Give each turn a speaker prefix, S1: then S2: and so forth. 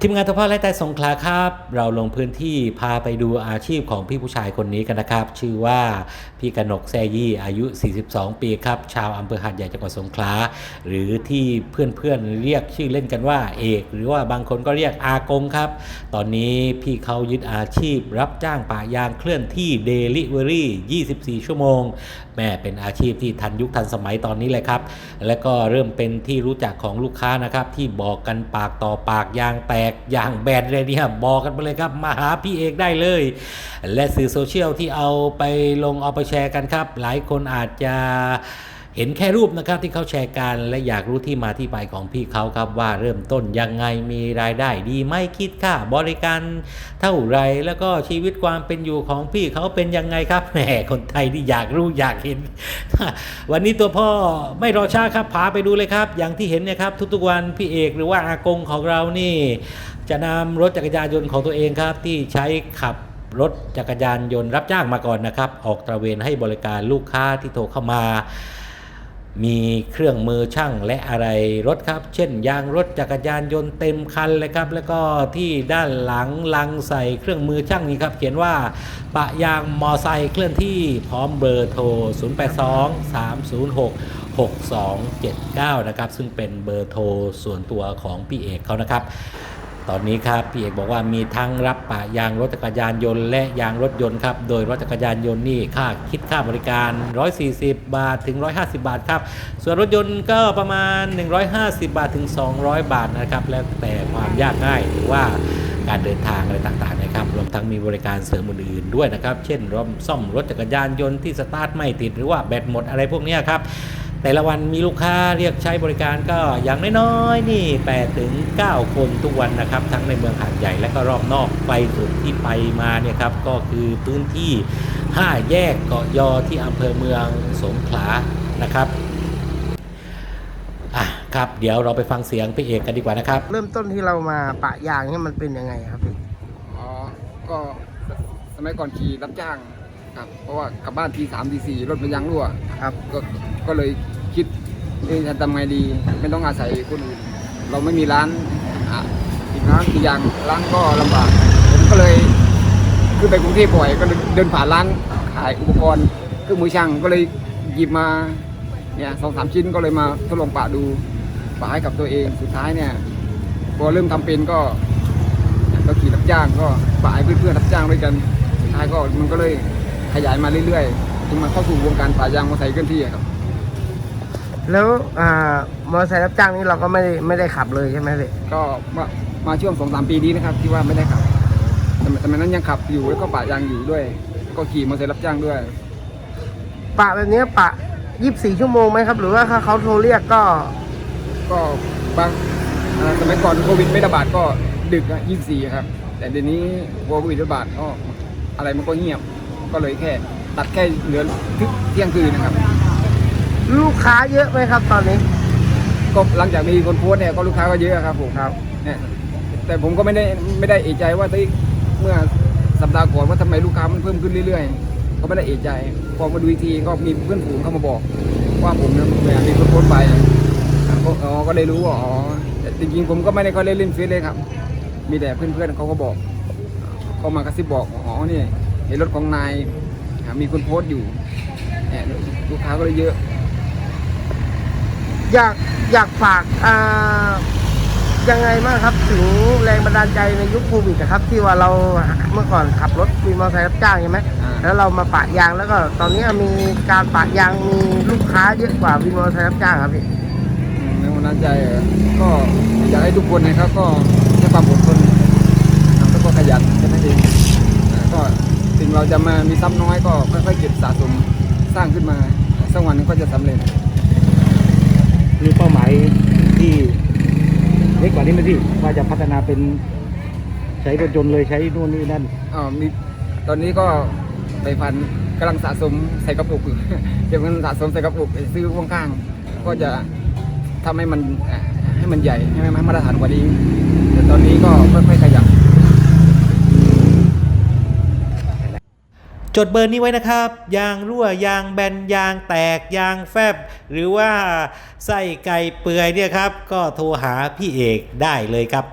S1: ทีมงานทพและแต่สงขลาครับ เราลงพื้นที่พาไปดูอาชีพของพี่ผู้ชายคนนี้กันนะครับ ชื่อว่าพี่กนกแซยี่อายุ 42 ปีครับ ชาวอำเภอหาดใหญ่จังหวัดสงขลาหรือที่เพื่อนๆเรียกชื่อเล่นกันว่า เอก หรือว่าบางคนก็เรียกอากงครับ ตอนนี้พี่เขายึดอาชีพ รับจ้างป่ายางเคลื่อนที่เดลิเวอรี่24 ชั่วโมง แม่เป็นอาชีพที่ทันยุคทันสมัยตอนนี้เลยครับ และก็เริ่มเป็นที่รู้จักของลูกค้านะครับที่บอกกันปากต่อปากยางแตกอย่างแบนเลยเนี่ยบอกกันไปเลยครับมาหาพี่เอกได้เลย และสื่อโซเชียลที่เอาไปลงเอาไปแชร์กันครับ หลายคนอาจจะ เห็นแค่รูปนะครับที่เขาแชร์กันและอยากรู้ที่มาที่ไปของพี่เขาครับว่าเริ่มต้นยังไงมีรายได้ดีไหม่คิดค่าบริการเท่าไรแล้วก็ชีวิตความเป็นอยู่ของพี่เขาเป็นยังไงครับแหมคนไทยที่อยากรู้อยากเห็น วันนี้ตัวพ่อไม่รอช้าครับพาไปดูเลยครับ อย่างที่เห็นเนี่ยครับทุกๆวันพี่เอกหรือว่าอากงของเรานี่ จะนำรถจักรยานยนต์ของตัวเองครับ ที่ใช้ขับรถจักรยานยนต์รับจ้างมาก่อนนะครับ ออกตระเวนให้บริการลูกค้าที่โทรเข้ามา มีเครื่องมือช่างและอะไรรถครับ เช่น ยางรถจักรยานยนต์เต็มคันเลยครับ แล้วก็ที่ด้านหลังลังใส่เครื่องมือช่างนี้ครับ เขียนว่า ปะยางมอไซค์เคลื่อนที่พร้อมเบอร์โทร 082 306 6279 นะครับ ซึ่งเป็นเบอร์โทรส่วนตัวของพี่เอกเขานะครับ ตอนนี้ครับพี่เอกบอกว่ามีทั้งรับปะยางรถจักรยานยนต์และยางรถยนต์ครับ โดยรถจักรยานยนต์นี่ค่าคิดค่าบริการ 140 บาทถึง 150 บาทครับ ส่วนรถยนต์ก็ประมาณ 150 บาทถึง 200 บาทนะครับ แล้วแต่ความยากง่ายหรือว่าการเดินทางอะไรต่างๆนะครับ รวมทั้งมีบริการเสริมอื่นๆด้วยนะครับ เช่นร่มซ่อมรถจักรยานยนต์ที่สตาร์ทไม่ติดหรือว่าแบตหมดอะไรพวกนี้ครับ แต่ละวันมีลูกค้าเรียกใช้บริการก็อย่างน้อยๆนี่8ถึง9คนทุกวันนะครับ ทั้งในเมืองหาดใหญ่และก็รอบนอกไปสุดที่ไปมาเนี่ยครับก็คือพื้นที่ 5 แยกเกาะยอที่อำเภอเมืองสงขลานะครับอะครับเดี๋ยวเราไปฟังเสียงพี่เอกกันดีกว่านะครับ
S2: เริ่มต้นที่เรามาปะยางเนี่ยมันเป็นยังไงครับพี่
S3: อ๋อก็สมัยก่อนขี่รับจ้าง ครับเพราะว่ากลับบ้านทีสามทีสี่รถมันยางรั่ว
S2: ครับ
S3: ก็ก็เลยคิดเอ๊ะจะทำไงดี ไม่ต้องอาศัยคนอื่นเราไม่มีร้านอะอีกร้านกี่อย่างร้านก็ลำบากผมก็เลยคือไปกรุงเทพบ่อยก็เลยเดินผ่านร้านขายอุปกรณ์เครื่องมือช่างก็เลยหยิบมาเนี่ยสองสามชิ้นก็เลยมาทดลองปะดูปะให้กับตัวเองสุดท้ายเนี่ยพอเริ่มทำเป็นก็ก็ขี่รับจ้างก็ฝ่ายเพื่อนๆรับจ้างด้วยกันสุดท้ายก็มันก็เลย ขยายมาเรื่อยๆจนมาเข้าสู่วงการป่ายางมอเตอร์ไซค์เคลื่อนที่อะครับ
S2: แล้วอ่ามอเตอร์ไซค์รับจ้างนี่เราก็ไม่ได้ไม่ได้ขับเลยใช่ไหมพี่
S3: ก็มามาช่วงสองสามปีนี้นะครับ ที่ว่าไม่ได้ขับแต่แต่มันนั้นยังขับอยู่แล้วก็ป่ายางอยู่ด้วย ก็ขี่มอเตอร์ไซค์รับจ้างด้วย
S2: ปะแบบเนี้ยปะ24ชั่วโมงไหมครับ หรือว่าถ้าเขาโทรเรียกก็
S3: ก็บางเอ่อสมัยก่อนโควิดไม่ระบาดก็ดึกอะยี่สี่ครับ แต่เดี๋ยวนี้โควิดระบาดก็อะไรมันก็เงียบ ก็เลยแค่ตัดแค่เหลือทึกเที่ยงคืนนะครับ
S2: ลูกค้าเยอะไหมครับ ตอนนี้
S3: ก็หลังจากมีคนโพสต์เนี่ยก็ลูกค้าก็เยอะครับผม
S2: ครับ
S3: เนี่ยแต่ผมก็ไม่ได้ไม่ได้เอะใจว่าเฮ้ยเมื่อสัปดาห์ก่อนว่าทำไมลูกค้ามันเพิ่มขึ้นเรื่อยๆ ก็ไม่ได้เอะใจ พอมาดูอีกทีก็มีเพื่อนฝูงเข้ามาบอก ว่าผมเนี่ยมีคนโพสต์ไปอะก็อ๋อก็เลยรู้ว่าอ๋อแต่จริงๆผมก็ไม่ได้ค่อยเล่นเล่นเฟซเลยครับ มีแต่เพื่อนๆเขาก็บอกเขามากระซิบบอกอ๋อนี่ เห็นรถของนายอะมีคนโพสต์อยู่เนี่ยลูกค้าก็เลยเยอะ
S2: อยากอยากฝากอ่ายังไงบ้างครับถึงแรงบันดาลใจในยุคโควิดนะครับ ที่ว่าเราเมื่อก่อนขับรถมีมอเตอร์ไซค์รับจ้างใช่ไหม
S3: อ่า
S2: แล้วเรามาปะยางแล้วก็ตอนนี้มีการปะยางมีลูกค้าเยอะกว่าวินมอเตอร์ไซค์รับจ้างครับพี่
S3: ในวันนั้นใจเหรอก็อยากให้ทุกคนนะครับ ก็ใช้ความอดทนแล้วก็ขยันแค่นั้นเองอ่าก็ถึง เราจะมามีทรัพย์น้อยก็ค่อยๆเก็บสะสมสร้างขึ้นมาสักวันหนึงก็จะสำเร็จ
S4: มีเป้าหมายที่เล็กกว่านี้ไหมพี่ว่าจะพัฒนาเป็นใช้รถยนต์เลยใช้นู่นนี่นั่น
S3: อ่ามีตอนนี้ก็ไปพันกำลังสะสมใส่กระปุกอยู่เก็บเงินสะสมใส่กระปุกไปซื้อพ่วงข้าง ก็จะทำให้มันอ่าให้มันใหญ่ให้มันมาตรฐานกว่านี้แต่ตอนนี้ก็ค่อยๆขยับ
S1: จดเบอร์นี้ไว้นะครับ ยางรั่วยางแบนยางแตกยางแฟบ หรือว่าไส้ไก่เปื่อยเนี่ยครับ ก็โทรหาพี่เอกได้เลยครับ